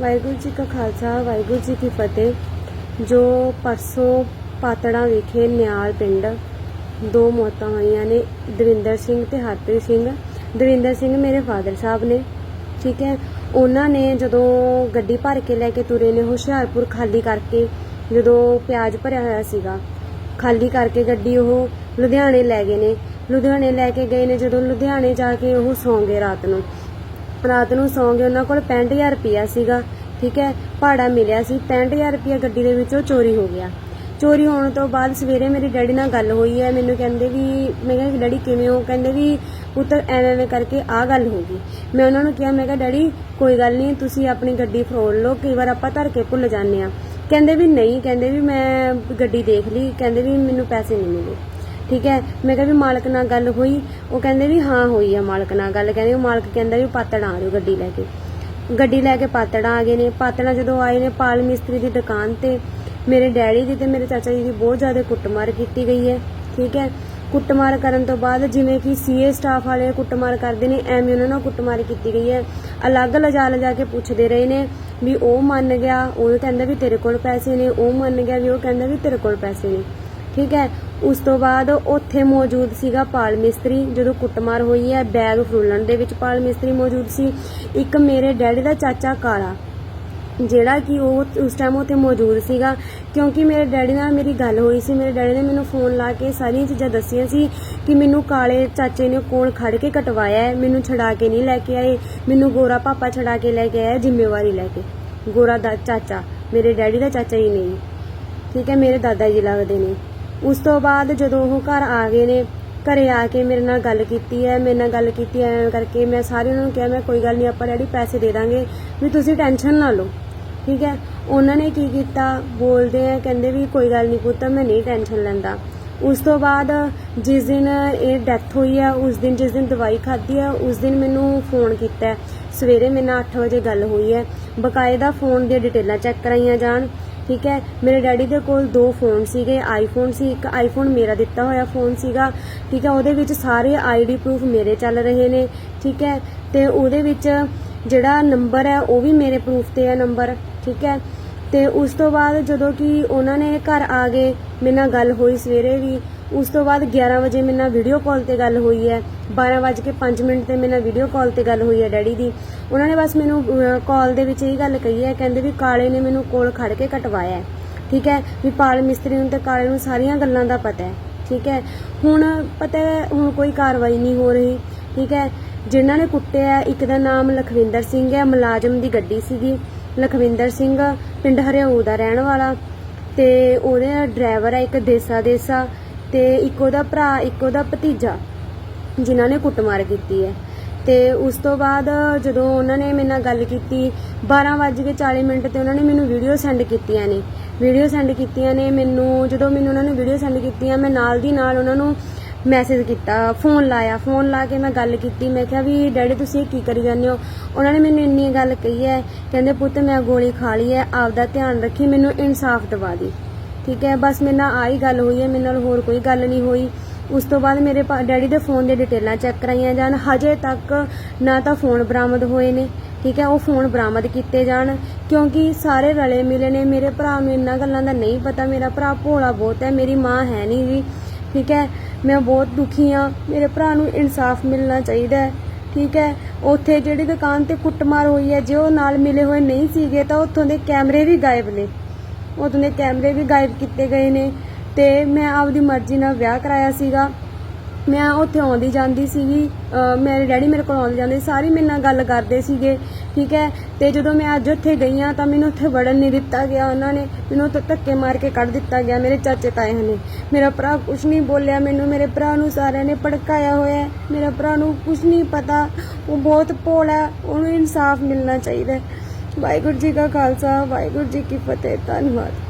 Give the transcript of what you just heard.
ਵਾਹਿਗੁਰੂ ਜੀ ਕਾ ਖਾਲਸਾ, ਵਾਹਿਗੁਰੂ ਜੀ ਕੀ ਫਤਿਹ। ਜੋ ਪਰਸੋਂ ਪਾਤੜਾ ਵਿਖੇ ਨਿਆਲ ਪਿੰਡ ਦੋ ਮੌਤਾਂ ਹੋਈਆਂ ਨੇ, ਦਵਿੰਦਰ ਸਿੰਘ ਤੇ ਹਰਪ੍ਰੀਤ ਸਿੰਘ। ਦਵਿੰਦਰ ਸਿੰਘ ਮੇਰੇ ਫਾਦਰ ਸਾਹਿਬ ਨੇ, ਠੀਕ ਹੈ। ਉਹਨਾਂ ਨੇ ਜਦੋਂ ਗੱਡੀ ਭਰ ਕੇ ਲੈ ਕੇ ਤੁਰੇ ਨੇ ਹੁਸ਼ਿਆਰਪੁਰ ਖਾਲੀ ਕਰਕੇ, ਜਦੋਂ ਪਿਆਜ਼ ਭਰਿਆ ਹੋਇਆ ਸੀਗਾ, ਖਾਲੀ ਕਰਕੇ ਗੱਡੀ ਉਹ ਲੁਧਿਆਣੇ ਲੈ ਗਏ ਨੇ। ਲੁਧਿਆਣੇ ਲੈ ਕੇ ਗਏ ਨੇ ਜਦੋਂ ਲੁਧਿਆਣੇ ਜਾ ਕੇ ਉਹ ਸੌਂ ਗਏ ਰਾਤ ਨੂੰ। ਰਾਤ ਨੂੰ ਸੌਂ ਗਏ, ਉਹਨਾਂ ਕੋਲ 65000 ਰੁਪਿਆ ਸੀਗਾ, ਠੀਕ ਹੈ, ਭਾੜਾ ਮਿਲਿਆ ਸੀ 65000 ਰੁਪਿਆ ਗੱਡੀ ਦੇ ਵਿੱਚੋਂ ਚੋਰੀ ਹੋ ਗਿਆ। ਚੋਰੀ ਹੋਣ ਤੋਂ ਬਾਅਦ ਸਵੇਰੇ ਮੇਰੀ ਡੈਡੀ ਨਾਲ ਗੱਲ ਹੋਈ ਹੈ, ਮੈਨੂੰ ਕਹਿੰਦੇ ਵੀ, ਮੈਂ ਕਿਹਾ ਡੈਡੀ ਕਿਵੇਂ ਹੋ? ਕਹਿੰਦੇ ਵੀ ਪੁੱਤਰ ਐਵੇਂ ਐਵੇਂ ਕਰਕੇ ਆਹ ਗੱਲ ਹੋ ਗਈ। ਮੈਂ ਉਹਨਾਂ ਨੂੰ ਕਿਹਾ, ਮੈਂ ਕਿਹਾ ਡੈਡੀ ਕੋਈ ਗੱਲ ਨਹੀਂ, ਤੁਸੀਂ ਆਪਣੀ ਗੱਡੀ ਫਰੋੜ ਲਓ, ਕਈ ਵਾਰ ਆਪਾਂ ਧਰ ਕੇ ਭੁੱਲ ਜਾਂਦੇ ਆ ਕਹਿੰਦੇ ਵੀ ਨਹੀਂ, ਕਹਿੰਦੇ ਵੀ ਮੈਂ ਗੱਡੀ ਦੇਖ ਲਈ, ਕਹਿੰਦੇ ਵੀ ਮੈਨੂੰ ਪੈਸੇ ਨਹੀਂ ਮਿਲੇ। ਠੀਕ ਹੈ? ਮੈਂ ਕਿਹਾ ਵੀ ਮਾਲਕ ਨਾਲ ਗੱਲ ਹੋਈ, ਉਹ ਕਹਿੰਦੇ ਵੀ ਹਾਂ ਹੋਈ ਆ ਮਾਲਕ ਨਾਲ ਗੱਲ। ਕਹਿੰਦੇ ਉਹ ਮਾਲਕ ਕਹਿੰਦਾ ਵੀ ਪਾਤੜਾ ਆ ਜਾਓ ਗੱਡੀ ਲੈ ਕੇ। ਗੱਡੀ ਲੈ ਕੇ ਪਾਤੜਾ ਆ ਗਏ ਨੇ। ਪਾਤੜਾ ਜਦੋਂ ਆਏ ਨੇ, ਪਾਲ ਮਿਸਤਰੀ ਦੀ ਦੁਕਾਨ ਤੇ, ਮੇਰੇ ਡੈਡੀ ਦੀ ਤੇ ਮੇਰੇ ਚਾਚਾ ਜੀ ਦੀ ਬਹੁਤ ਜ਼ਿਆਦਾ ਕੁੱਟਮਾਰ ਕੀਤੀ ਗਈ ਹੈ। ਠੀਕ ਹੈ? ਕੁੱਟਮਾਰ ਕਰਨ ਤੋਂ ਬਾਅਦ ਜਿਵੇਂ ਕਿ ਸੀਏ ਸਟਾਫ ਵਾਲੇ ਕੁੱਟਮਾਰ ਕਰਦੇ ਨੇ, ਐਵੇਂ ਉਹਨਾਂ ਨਾਲ ਕੁੱਟਮਾਰ ਕੀਤੀ ਗਈ ਹੈ। ਅਲੱਗ ਲਿਜਾ ਲਿਜਾ ਕੇ ਪੁੱਛਦੇ ਰਹੇ ਨੇ ਵੀ ਉਹ ਮੰਨ ਗਿਆ, ਉਹ ਕਹਿੰਦਾ ਵੀ ਤੇਰੇ ਕੋਲ ਪੈਸੇ ਨੇ, ਉਹ ਮੰਨ ਗਿਆ ਵੀ ਉਹ ਕਹਿੰਦਾ ਵੀ ਤੇਰੇ ਕੋਲ ਪੈਸੇ ਨੇ। ਠੀਕ ਹੈ। ਉਸ ਤੋਂ ਬਾਅਦ ਉੱਥੇ ਮੌਜੂਦ ਸੀਗਾ ਪਾਲ ਮਿਸਤਰੀ, ਜਦੋਂ ਕੁੱਟਮਾਰ ਹੋਈ ਹੈ, ਬੈਗ ਫਰੋਲਣ ਦੇ ਵਿੱਚ ਪਾਲ ਮਿਸਤਰੀ ਮੌਜੂਦ ਸੀ। ਇੱਕ ਮੇਰੇ ਡੈਡੀ ਦਾ ਚਾਚਾ ਕਾਲਾ, ਜਿਹੜਾ ਕਿ ਉਹ ਉਸ ਟਾਈਮ ਉੱਥੇ ਮੌਜੂਦ ਸੀਗਾ। ਕਿਉਂਕਿ ਮੇਰੇ ਡੈਡੀ ਨਾਲ ਮੇਰੀ ਗੱਲ ਹੋਈ ਸੀ, ਮੇਰੇ ਡੈਡੀ ਨੇ ਮੈਨੂੰ ਫੋਨ ਲਾ ਕੇ ਸਾਰੀਆਂ ਚੀਜ਼ਾਂ ਦੱਸੀਆਂ ਸੀ ਕਿ ਮੈਨੂੰ ਕਾਲੇ ਚਾਚੇ ਨੇ ਕੋਲ ਖੜ ਕੇ ਕਟਵਾਇਆ ਹੈ, ਮੈਨੂੰ ਛਡਾ ਕੇ ਨਹੀਂ ਲੈ ਕੇ ਆਏ, ਮੈਨੂੰ ਗੋਰਾ ਪਾਪਾ ਛਡਾ ਕੇ ਲੈ ਕੇ ਆਇਆ, ਜ਼ਿੰਮੇਵਾਰੀ ਲੈ ਕੇ। ਗੋਰਾ ਦਾ ਚਾਚਾ, ਮੇਰੇ ਡੈਡੀ ਦਾ ਚਾਚਾ ਹੀ ਨਹੀਂ। ਠੀਕ ਹੈ, ਮੇਰੇ ਦਾਦਾ ਜੀ ਲੱਗਦੇ ਨੇ। ਉਸ ਤੋਂ ਬਾਅਦ ਜਦੋਂ ਉਹ ਘਰ ਆ ਗਏ ਨੇ, ਘਰੇ ਆ ਕੇ ਮੇਰੇ ਨਾਲ ਗੱਲ ਕੀਤੀ ਹੈ, ਮੇਰੇ ਨਾਲ ਗੱਲ ਕੀਤੀ ਐ ਕਰਕੇ ਮੈਂ ਸਾਰੇ ਉਹਨਾਂ ਨੂੰ ਕਿਹਾ, ਮੈਂ ਕੋਈ ਗੱਲ ਨਹੀਂ ਆਪਾਂ ਡੈਡੀ ਪੈਸੇ ਦੇ ਦਾਂਗੇ, ਵੀ ਤੁਸੀਂ ਟੈਨਸ਼ਨ ਨਾ ਲਓ। ਠੀਕ ਹੈ? ਉਹਨਾਂ ਨੇ ਕੀ ਕੀਤਾ? ਬੋਲਦੇ ਆ, ਕਹਿੰਦੇ ਵੀ ਕੋਈ ਗੱਲ ਨਹੀਂ ਪੁੱਤ, ਮੈਂ ਨਹੀਂ ਟੈਨਸ਼ਨ ਲੈਂਦਾ। ਉਸ ਤੋਂ ਬਾਅਦ ਜਿਸ ਦਿਨ ਇਹ ਡੈਥ ਹੋਈ ਆ, ਉਸ ਦਿਨ ਜਿਸ ਦਿਨ ਦਵਾਈ ਖਾਧੀ ਆ, ਉਸ ਦਿਨ ਮੈਨੂੰ ਫੋਨ ਕੀਤਾ। ਸਵੇਰੇ ਮੇਰੇ ਨਾਲ 8 ਵਜੇ ਗੱਲ ਹੋਈ ਹੈ। ਬਕਾਇਦਾ ਫੋਨ ਦੀਆਂ ਡਿਟੇਲਾਂ ਚੈੱਕ ਕਰਾਈਆਂ ਜਾਣ। ਠੀਕ ਹੈ? ਮੇਰੇ ਡੈਡੀ ਦੇ ਕੋਲ ਦੋ ਫੋਨ ਸੀਗੇ ਆਈਫੋਨ ਸੀ, ਇੱਕ ਆਈਫੋਨ ਮੇਰਾ ਦਿੱਤਾ ਹੋਇਆ ਫੋਨ ਸੀਗਾ, ਠੀਕ ਹੈ? ਉਹਦੇ ਵਿੱਚ ਸਾਰੇ ਆਈਡੀ ਪ੍ਰੂਫ ਮੇਰੇ ਚੱਲ ਰਹੇ ਨੇ, ਠੀਕ ਹੈ? ਤੇ ਉਹਦੇ ਵਿੱਚ ਜਿਹੜਾ ਨੰਬਰ ਹੈ, ਉਹ ਵੀ ਮੇਰੇ ਪ੍ਰੂਫ ਤੇ ਹੈ ਨੰਬਰ ਠੀਕ ਹੈ? ਤੇ ਉਸ ਤੋਂ ਬਾਅਦ ਜਦੋਂ ਕਿ ਉਹਨਾਂ ਨੇ ਘਰ ਆ ਗਏ ਮੇਰੇ ਨਾਲ ਗੱਲ ਹੋਈ ਸਵੇਰੇ ਵੀ, ਉਸ ਤੋਂ ਬਾਅਦ 11 ਵਜੇ ਮੇਰੇ ਨਾਲ ਵੀਡੀਓ ਕਾਲ ਤੇ ਗੱਲ ਹੋਈ ਹੈ। 12:05 ਮਿੰਟ ਤੇ ਮੇਰੇ ਨਾਲ ਵੀਡੀਓ ਕਾਲ ਤੇ ਗੱਲ ਹੋਈ ਹੈ ਡੈਡੀ ਦੀ। ਉਹਨਾਂ ਨੇ ਬਸ ਮੈਨੂੰ ਕਾਲ ਦੇ ਵਿੱਚ ਇਹ ਗੱਲ ਕਹੀ ਹੈ, ਕਹਿੰਦੇ ਵੀ ਕਾਲੇ ਨੇ ਮੈਨੂੰ ਕੋਲ ਖੜ ਕੇ ਕਟਵਾਇਆ ਠੀਕ ਹੈ? ਵੀ ਪਾਲ ਮਿਸਤਰੀ ਨੂੰ ਤੇ ਕਾਲੇ ਨੂੰ ਸਾਰੀਆਂ ਗੱਲਾਂ ਦਾ ਪਤਾ ਹੈ। ਠੀਕ ਹੈ? ਹੁਣ ਪਤਾ ਹੈ, ਹੁਣ ਕੋਈ ਕਾਰਵਾਈ ਨਹੀਂ ਹੋ ਰਹੀ। ਠੀਕ ਹੈ? ਜਿਨ੍ਹਾਂ ਨੇ ਕੁੱਟਿਆ ਇੱਕ ਦਾ ਨਾਮ ਲਖਵਿੰਦਰ ਸਿੰਘ ਹੈ, ਮੁਲਾਜ਼ਮ ਦੀ ਗੱਡੀ ਸੀਗੀ। ਲਖਵਿੰਦਰ ਸਿੰਘ, ਪਿੰਡ ਹਰਿਆਊ ਦਾ ਰਹਿਣ ਵਾਲਾ ਤੇ ਉਹਦੇ ਡਰਾਈਵਰ ਹੈ ਇੱਕ ਦੇਸਾ ਦੇਸਾ ਤੇ ਇੱਕ ਉਹਦਾ ਭਰਾ, ਇੱਕ ਉਹਦਾ ਭਤੀਜਾ, ਜਿਨ੍ਹਾਂ ਨੇ ਕੁੱਟਮਾਰ ਕੀਤੀ ਹੈ। ਤੇ ਉਸ ਤੋਂ ਬਾਅਦ ਜਦੋਂ ਉਹਨਾਂ ਨੇ ਮੇਰੇ ਨਾਲ ਗੱਲ ਕੀਤੀ 12:40 ਮਿੰਟ ਤੇ ਉਹਨਾਂ ਨੇ ਮੈਨੂੰ ਵੀਡੀਓ ਸੈਂਡ ਕੀਤੀਆਂ ਨੇ। ਵੀਡੀਓ ਸੈਂਡ ਕੀਤੀਆਂ ਨੇ, ਮੈਨੂੰ ਜਦੋਂ ਮੈਨੂੰ ਉਹਨਾਂ ਨੇ ਵੀਡੀਓ ਸੈਂਡ ਕੀਤੀਆਂ, ਮੈਂ ਨਾਲ ਦੀ ਨਾਲ ਉਹਨਾਂ ਨੂੰ ਮੈਸੇਜ ਕੀਤਾ ਫੋਨ ਲਾਇਆ ਫੋਨ ਲਾ ਕੇ ਮੈਂ ਗੱਲ ਕੀਤੀ, ਮੈਂ ਕਿਹਾ ਵੀ ਡੈਡੀ ਤੁਸੀਂ ਇਹ ਕੀ ਕਰੀ ਜਾਂਦੇ ਹੋ? ਉਹਨਾਂ ਨੇ ਮੈਨੂੰ ਇੰਨੀ ਗੱਲ ਕਹੀ ਹੈ, ਕਹਿੰਦੇ ਪੁੱਤ ਮੈਂ ਗੋਲੀ ਖਾ ਲਈ ਹੈ, ਆਪਦਾ ਧਿਆਨ ਰੱਖੀ, ਮੈਨੂੰ ਇਨਸਾਫ ਦਿਵਾ ਦੀ। ਠੀਕ ਹੈ, ਬਸ ਮੇਰੇ ਨਾਲ ਆਹੀ ਗੱਲ ਹੋਈ ਹੈ, ਮੇਰੇ ਨਾਲ ਹੋਰ ਕੋਈ ਗੱਲ ਨਹੀਂ ਹੋਈ। ਉਸ ਤੋਂ ਬਾਅਦ ਮੇਰੇ ਪਾ- ਡੈਡੀ ਦੇ ਫੋਨ ਦੀਆਂ ਡਿਟੇਲਾਂ ਚੈੱਕ ਕਰਾਈਆਂ ਜਾਣ। ਹਜੇ ਤੱਕ ਨਾ ਤਾਂ ਫੋਨ ਬਰਾਮਦ ਹੋਏ ਨੇ, ਠੀਕ ਹੈ, ਉਹ ਫੋਨ ਬਰਾਮਦ ਕੀਤੇ ਜਾਣ। ਕਿਉਂਕਿ ਸਾਰੇ ਰਲੇ ਮਿਲੇ ਨੇ, ਮੇਰੇ ਭਰਾ ਨੂੰ ਇੰਨਾ ਗੱਲਾਂ ਦਾ ਨਹੀਂ ਪਤਾ, ਮੇਰਾ ਭਰਾ ਭੋਲਾ ਬਹੁਤ ਹੈ, ਮੇਰੀ ਮਾਂ ਹੈ ਨਹੀਂ ਜੀ। ਠੀਕ ਹੈ ਮੈਂ ਬਹੁਤ ਦੁਖੀ ਆ ਮੇਰੇ ਭਰਾ ਨੂੰ ਇਨਸਾਫ ਮਿਲਣਾ ਚਾਹੀਦਾ ਹੈ, ਠੀਕ ਹੈ? ਉੱਥੇ ਜਿਹੜੀ ਦੁਕਾਨ ਤੇ ਕੁੱਟਮਾਰ ਹੋਈ ਹੈ, ਜੇ ਉਹ ਨਾਲ ਮਿਲੇ ਹੋਏ ਨਹੀਂ ਸੀਗੇ, ਤਾਂ ਉੱਥੋਂ ਦੇ ਕੈਮਰੇ ਵੀ ਗਾਇਬ ਨੇ। ਉਦੋਂ ਦੇ ਕੈਮਰੇ ਵੀ ਗਾਇਬ ਕੀਤੇ ਗਏ ਨੇ ਤੇ ਮੈਂ ਆਪਦੀ ਮਰਜ਼ੀ ਨਾਲ ਵਿਆਹ ਕਰਾਇਆ ਸੀਗਾ। ਮੈਂ ਉੱਥੇ ਆਉਂਦੀ ਜਾਂਦੀ ਸੀਗੀ ਅਹ ਮੇਰੇ ਡੈਡੀ ਮੇਰੇ ਕੋਲ ਆਉਂਦੇ ਜਾਂਦੇ ਸੀ, ਸਾਰੀ ਮੇਰੇ ਨਾਲ ਗੱਲ ਕਰਦੇ ਸੀਗੇ ਠੀਕ ਹੈ? ਤੇ ਜਦੋਂ ਮੈਂ ਅੱਜ ਉੱਥੇ ਗਈ ਹਾਂ ਤਾਂ ਮੈਨੂੰ ਉੱਥੇ ਵੜਨ ਨਹੀਂ ਦਿੱਤਾ ਗਿਆ ਉਹਨਾਂ ਨੇ ਮੈਨੂੰ ਉੱਥੇ ਧੱਕੇ ਮਾਰ ਕੇ ਕੱਢ ਦਿੱਤਾ ਗਿਆ ਮੇਰੇ ਚਾਚੇ ਤਾਏ ਨੇ। ਮੇਰਾ ਭਰਾ ਕੁਝ ਨਹੀਂ ਬੋਲਿਆ ਮੈਨੂੰ ਮੇਰੇ ਭਰਾ ਨੂੰ ਸਾਰਿਆਂ ਨੇ ਭੜਕਾਇਆ ਹੋਇਆ ਹੈ ਮੇਰਾ ਭਰਾ ਨੂੰ ਕੁਝ ਨਹੀਂ ਪਤਾ ਉਹ ਬਹੁਤ ਭੋਲਾ ਹੈ, ਉਹਨੂੰ ਇਨਸਾਫ ਮਿਲਣਾ ਚਾਹੀਦਾ ਹੈ। ਵਾਹਿਗੁਰੂ ਜੀ ਕਾ ਖਾਲਸਾ ਵਾਹਿਗੁਰੂ ਜੀ ਕੀ ਫਤਿਹ ਧੰਨਵਾਦ।